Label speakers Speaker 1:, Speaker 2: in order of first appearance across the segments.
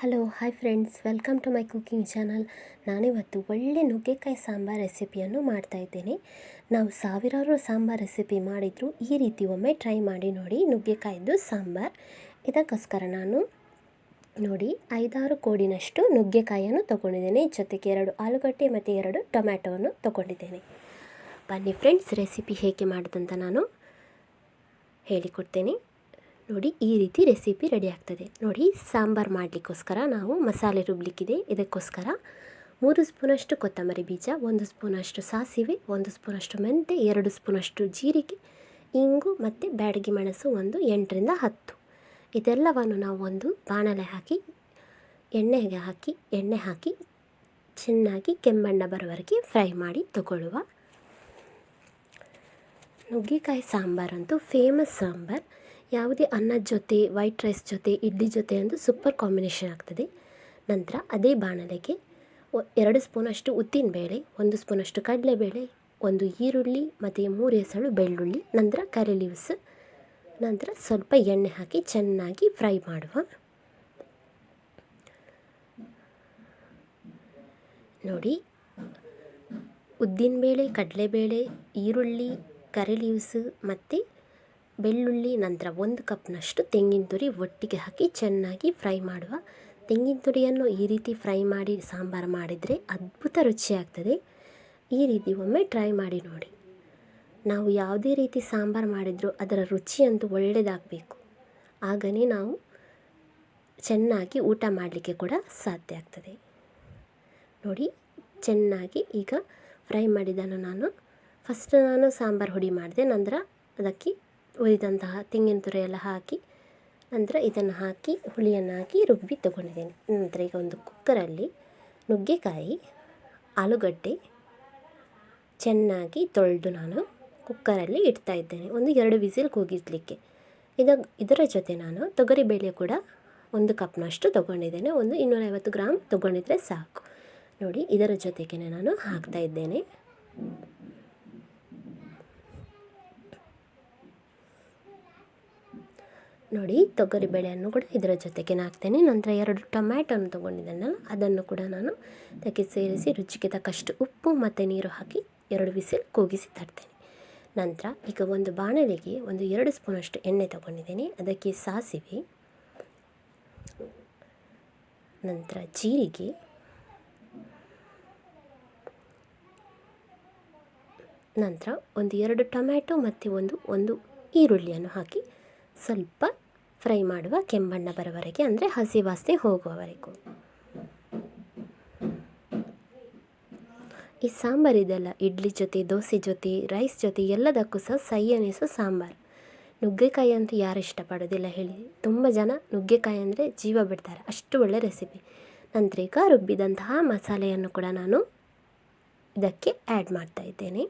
Speaker 1: Hello, hi friends. Welcome to my cooking channel. ನಾನಿವತ್ತು ಒಳ್ಳೆ ನುಗ್ಗೆಕಾಯಿ ಸಾಂಬಾರ್ ರೆಸಿಪಿಯನ್ನು ಮಾಡ್ತಾ ಇದ್ದೇನೆ. ನಾವು ಸಾವಿರಾರು ಸಾಂಬಾರ್ ರೆಸಿಪಿ ಮಾಡಿದ್ರು ಈ ರೀತಿ ಒಮ್ಮೆ ಟ್ರೈ ಮಾಡಿ ನೋಡಿ ನುಗ್ಗೆಕಾಯಿದ್ದು ಸಾಂಬಾರ್. ಇದಕ್ಕೋಸ್ಕರ ನಾನು ನೋಡಿ ಐದಾರು ಕೋಡಿನಷ್ಟು ನುಗ್ಗೆಕಾಯಿಯನ್ನು ತೊಗೊಂಡಿದ್ದೇನೆ. ಜೊತೆಗೆ ಎರಡು ಆಲೂಗಡ್ಡೆ ಮತ್ತು ಎರಡು ಟೊಮ್ಯಾಟೋವನ್ನು ತೊಗೊಂಡಿದ್ದೇನೆ. ಬನ್ನಿ ಫ್ರೆಂಡ್ಸ್, ರೆಸಿಪಿ ಹೇಗೆ ಮಾಡಿದಂತ ನಾನು ಹೇಳಿಕೊಡ್ತೇನೆ. ನೋಡಿ, ಈ ರೀತಿ ರೆಸಿಪಿ ರೆಡಿ ಆಗ್ತದೆ. ನೋಡಿ, ಸಾಂಬಾರು ಮಾಡಲಿಕ್ಕೋಸ್ಕರ ನಾವು ಮಸಾಲೆ ರುಬ್ಲಿಕ್ಕಿದೆ. ಇದಕ್ಕೋಸ್ಕರ ಮೂರು ಸ್ಪೂನಷ್ಟು ಕೊತ್ತಂಬರಿ ಬೀಜ, ಒಂದು ಸ್ಪೂನಷ್ಟು ಸಾಸಿವೆ, ಒಂದು ಸ್ಪೂನಷ್ಟು ಮೆಂತೆ, ಎರಡು ಸ್ಪೂನಷ್ಟು ಜೀರಿಗೆ, ಇಂಗು ಮತ್ತು ಬ್ಯಾಡಗಿ ಮೆಣಸು ಒಂದು ಎಂಟರಿಂದ ಹತ್ತು. ಇದೆಲ್ಲವನ್ನು ನಾವು ಒಂದು ಬಾಣಲೆ ಹಾಕಿ, ಎಣ್ಣೆಗೆ ಹಾಕಿ, ಎಣ್ಣೆ ಹಾಕಿ ಚೆನ್ನಾಗಿ ಕೆಂಬಣ್ಣ ಬರೋವರೆಗೆ ಫ್ರೈ ಮಾಡಿ ತಗೊಳ್ಳುವ ನುಗ್ಗೆಕಾಯಿ ಸಾಂಬಾರಂತೂ ಫೇಮಸ್ ಸಾಂಬಾರು. ಯಾವುದೇ ಅನ್ನದ ಜೊತೆ ವೈಟ್ ರೈಸ್ ಜೊತೆ, ಇಡ್ಲಿ ಜೊತೆ ಒಂದು ಸೂಪರ್ ಕಾಂಬಿನೇಷನ್ ಆಗ್ತದೆ. ನಂತರ ಅದೇ ಬಾಣಲೆಗೆ ಎರಡು ಸ್ಪೂನಷ್ಟು ಉದ್ದಿನಬೇಳೆ ಒಂದು ಸ್ಪೂನಷ್ಟು ಕಡಲೆಬೇಳೆ, ಒಂದು ಈರುಳ್ಳಿ ಮತ್ತು ಮೂರು ಹೆಸಳು ಬೆಳ್ಳುಳ್ಳಿ, ನಂತರ ಕರಿ ಲೀವ್ಸ್ ನಂತರ ಸ್ವಲ್ಪ ಎಣ್ಣೆ ಹಾಕಿ ಚೆನ್ನಾಗಿ ಫ್ರೈ ಮಾಡುವ. ನೋಡಿ ಉದ್ದಿನಬೇಳೆ ಕಡಲೆಬೇಳೆ, ಈರುಳ್ಳಿ ಕರಿ ಲೀವ್ಸ್ ಮತ್ತು ಬೆಳ್ಳುಳ್ಳಿ ನಂತರ ಒಂದು ಕಪ್ನಷ್ಟು ತೆಂಗಿನ ತುರಿ ಒಟ್ಟಿಗೆ ಹಾಕಿ ಚೆನ್ನಾಗಿ ಫ್ರೈ ಮಾಡುವ. ತೆಂಗಿನ ತುರಿಯನ್ನು ಈ ರೀತಿ ಫ್ರೈ ಮಾಡಿ ಸಾಂಬಾರು ಮಾಡಿದರೆ ಅದ್ಭುತ ರುಚಿಯಾಗ್ತದೆ. ಈ ರೀತಿ ಒಮ್ಮೆ ಟ್ರೈ ಮಾಡಿ ನೋಡಿ. ನಾವು ಯಾವುದೇ ರೀತಿ ಸಾಂಬಾರು ಮಾಡಿದರೂ ಅದರ ರುಚಿಯಂತೂ ಒಳ್ಳೆಯದಾಗಬೇಕು ಆಗನೇ ನಾವು ಚೆನ್ನಾಗಿ ಊಟ ಮಾಡಲಿಕ್ಕೆ ಕೂಡ ಸಾಧ್ಯ ಆಗ್ತದೆ. ನೋಡಿ, ಚೆನ್ನಾಗಿ ಈಗ ಫ್ರೈ ಮಾಡಿದ್ದನ್ನು ನಾನು. ಫಸ್ಟ್ ನಾನು ಸಾಂಬಾರು ಹುಡಿ ಮಾಡಿದೆ, ನಂತರ ಅದಕ್ಕೆ ಉರಿದಂತಹ ತೆಂಗಿನ ತುರಿ ಹಾಕಿ, ನಂತರ ಇದನ್ನು ಹಾಕಿ, ಹುಳಿಯನ್ನು ಹಾಕಿ ರುಬ್ಬಿ ತೊಗೊಂಡಿದ್ದೇನೆ. ನಂತರ ಈಗ ಒಂದು ಕುಕ್ಕರಲ್ಲಿ ನುಗ್ಗೆಕಾಯಿ, ಆಲೂಗಡ್ಡೆ ಚೆನ್ನಾಗಿ ತೊಳೆದು ನಾನು ಕುಕ್ಕರಲ್ಲಿ ಇಡ್ತಾ ಇದ್ದೇನೆ. ಒಂದು ಎರಡು ವಿಸಿಲ್ ಕೂಗಿಸಲಿಕ್ಕೆ. ಇದ, ಇದರ ಜೊತೆ ನಾನು ತೊಗರಿಬೇಳೆ ಕೂಡ ಒಂದು ಕಪ್ನಷ್ಟು ತೊಗೊಂಡಿದ್ದೇನೆ. ಒಂದು ಇನ್ನೂರೈವತ್ತು ಗ್ರಾಮ್ ತೊಗೊಂಡಿದ್ರೆ ಸಾಕು. ನೋಡಿ, ಇದರ ಜೊತೆಗೆ ನಾನು ಹಾಕ್ತಾ ಇದ್ದೇನೆ. ನೋಡಿ, ತೊಗರಿ ಬೇಳೆಯನ್ನು ಕೂಡ ಇದರ ಜೊತೆಗೆ ಹಾಕ್ತೇನೆ. ನಂತರ ಎರಡು ಟೊಮ್ಯಾಟೊನ ತೊಗೊಂಡಿದ್ದೆನಲ್ಲ, ಅದನ್ನು ಕೂಡ ನಾನು ಅದಕ್ಕೆ ಸೇರಿಸಿ ರುಚಿಗೆ ತಕ್ಕಷ್ಟು ಉಪ್ಪು ಮತ್ತು ನೀರು ಹಾಕಿ ಎರಡು ವಿಸಿಲ್ ಕೂಗಿಸಿ ತರ್ತೇನೆ ನಂತರ ಈಗ ಒಂದು ಬಾಣಲೆಗೆ ಒಂದು ಎರಡು ಸ್ಪೂನಷ್ಟು ಎಣ್ಣೆ ತಗೊಂಡಿದ್ದೇನೆ, ಅದಕ್ಕೆ ಸಾಸಿವೆ. ನಂತರ ಜೀರಿಗೆ. ನಂತರ ಒಂದು ಎರಡು ಟೊಮ್ಯಾಟೊ ಮತ್ತು ಒಂದು ಒಂದು ಈರುಳ್ಳಿಯನ್ನು ಹಾಕಿ ಸ್ವಲ್ಪ ಫ್ರೈ ಮಾಡುವ ಕೆಂಬಣ್ಣ ಬರೋವರೆಗೆ, ಅಂದರೆ ಹಸಿ ವಾಸನೆ ಹೋಗುವವರೆಗೂ. ಈ ಸಾಂಬಾರು ಇದೆಲ್ಲ, ಇಡ್ಲಿ ಜೊತೆ, ದೋಸೆ ಜೊತೆ, ರೈಸ್ ಜೊತೆ, ಎಲ್ಲದಕ್ಕೂ ಸಹ ಸೈ ಅನ್ನಿಸೋ ಸಾಂಬಾರು. ನುಗ್ಗೆಕಾಯಿ ಅಂತೂ ಯಾರು ಇಷ್ಟಪಡೋದಿಲ್ಲ ಹೇಳಿ. ತುಂಬ ಜನ ನುಗ್ಗೆಕಾಯಿ ಅಂದರೆ ಜೀವ ಬಿಡ್ತಾರೆ. ಅಷ್ಟು ಒಳ್ಳೆ ರೆಸಿಪಿ. ನಂತರ ಈಗ ರುಬ್ಬಿದಂತಹ ಮಸಾಲೆಯನ್ನು ಕೂಡ ನಾನು ಇದಕ್ಕೆ ಆ್ಯಡ್ ಮಾಡ್ತಾ ಇದ್ದೇನೆ.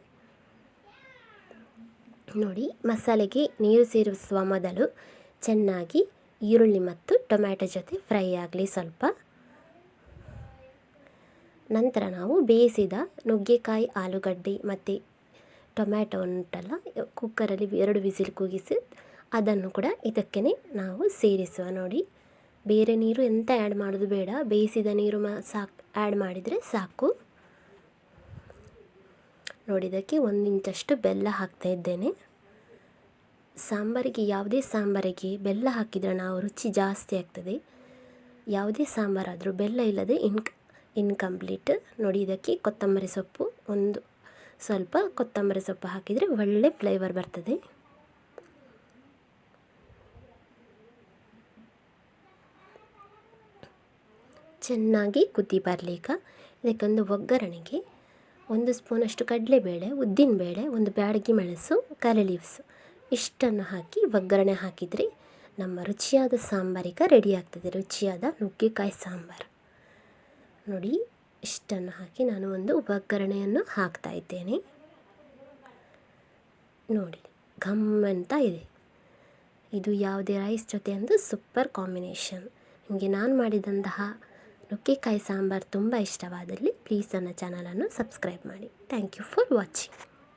Speaker 1: ನೋಡಿ, ಮಸಾಲೆಗೆ ನೀರು ಸೇರಿಸುವ ಮೊದಲು ಚೆನ್ನಾಗಿ ಈರುಳ್ಳಿ ಮತ್ತು ಟೊಮ್ಯಾಟೊ ಜೊತೆ ಫ್ರೈ ಆಗಲಿ ಸ್ವಲ್ಪ. ನಂತರ ನಾವು ಬೇಯಿಸಿದ ನುಗ್ಗೆಕಾಯಿ, ಆಲೂಗಡ್ಡೆ ಮತ್ತು ಟೊಮ್ಯಾಟೊ ಉಂಟಲ್ಲ, ಕುಕ್ಕರಲ್ಲಿ ಎರಡು ವಿಸಿಲ್ ಕೂಗಿಸಿ ಅದನ್ನು ಕೂಡ ಇದಕ್ಕೆ ನಾವು ಸೇರಿಸುವ. ನೋಡಿ, ಬೇರೆ ನೀರು ಎಂತ ಆ್ಯಡ್ ಮಾಡೋದು ಬೇಡ, ಬೇಯಿಸಿದ ನೀರು ಮಾ ಸಾಕು ಆ್ಯಡ್ ಮಾಡಿದರೆ ಸಾಕು. ನೋಡಿದ್ದಕ್ಕೆ ಒಂದು ಇಂಚಷ್ಟು ಬೆಲ್ಲ ಹಾಕ್ತಾ ಇದ್ದೇನೆ. ಸಾಂಬಾರಿಗೆ, ಯಾವುದೇ ಸಾಂಬಾರಿಗೆ ಬೆಲ್ಲ ಹಾಕಿದರೆ ನಾವು ರುಚಿ ಜಾಸ್ತಿ ಆಗ್ತದೆ. ಯಾವುದೇ ಸಾಂಬಾರಾದರೂ ಬೆಲ್ಲ ಇಲ್ಲದೆ ಇನ್ಕ್ ಇನ್ಕಂಪ್ಲೀಟ್ ನೋಡಿ, ಇದಕ್ಕೆ ಕೊತ್ತಂಬರಿ ಸೊಪ್ಪು, ಒಂದು ಸ್ವಲ್ಪ ಕೊತ್ತಂಬರಿ ಸೊಪ್ಪು ಹಾಕಿದರೆ ಒಳ್ಳೆ ಫ್ಲೇವರ್ ಬರ್ತದೆ. ಚೆನ್ನಾಗಿ ಕುದಿ ಬರಲಿಕ್ಕೆ. ಇದಕ್ಕೊಂದು ಒಗ್ಗರಣೆಗೆ ಒಂದು ಸ್ಪೂನಷ್ಟು ಕಡಲೆಬೇಳೆ ಉದ್ದಿನಬೇಳೆ ಒಂದು ಬ್ಯಾಡಗಿ ಮೆಣಸು ಕರಿ ಲೀವ್ಸು ಇಷ್ಟನ್ನು ಹಾಕಿ ಒಗ್ಗರಣೆ ಹಾಕಿದರೆ ನಮ್ಮ ರುಚಿಯಾದ ಸಾಂಬಾರಿಗೆ ರೆಡಿ ಆಗ್ತದೆ. ರುಚಿಯಾದ ನುಗ್ಗೆಕಾಯಿ ಸಾಂಬಾರು. ನೋಡಿ, ಇಷ್ಟನ್ನು ಹಾಕಿ ನಾನು ಒಂದು ಒಗ್ಗರಣೆಯನ್ನು ಹಾಕ್ತಾ ಇದ್ದೇನೆ. ನೋಡಿ, ಘಮ್ ಅಂತ ಇದೆ. ಇದು ಯಾವುದೇ ರೈಸ್ ಜೊತೆ ಅಂದು ಸೂಪರ್ ಕಾಂಬಿನೇಷನ್ ನಿಮಗೆ ನಾನು ಮಾಡಿದಂತಹ ನುಗ್ಗೆಕಾಯಿ ಸಾಂಬಾರು ತುಂಬ ಇಷ್ಟವಾದಲ್ಲಿ ಪ್ಲೀಸ್ ನನ್ನ ಚಾನಲನ್ನು ಸಬ್ಸ್ಕ್ರೈಬ್ ಮಾಡಿ. Thank you for watching.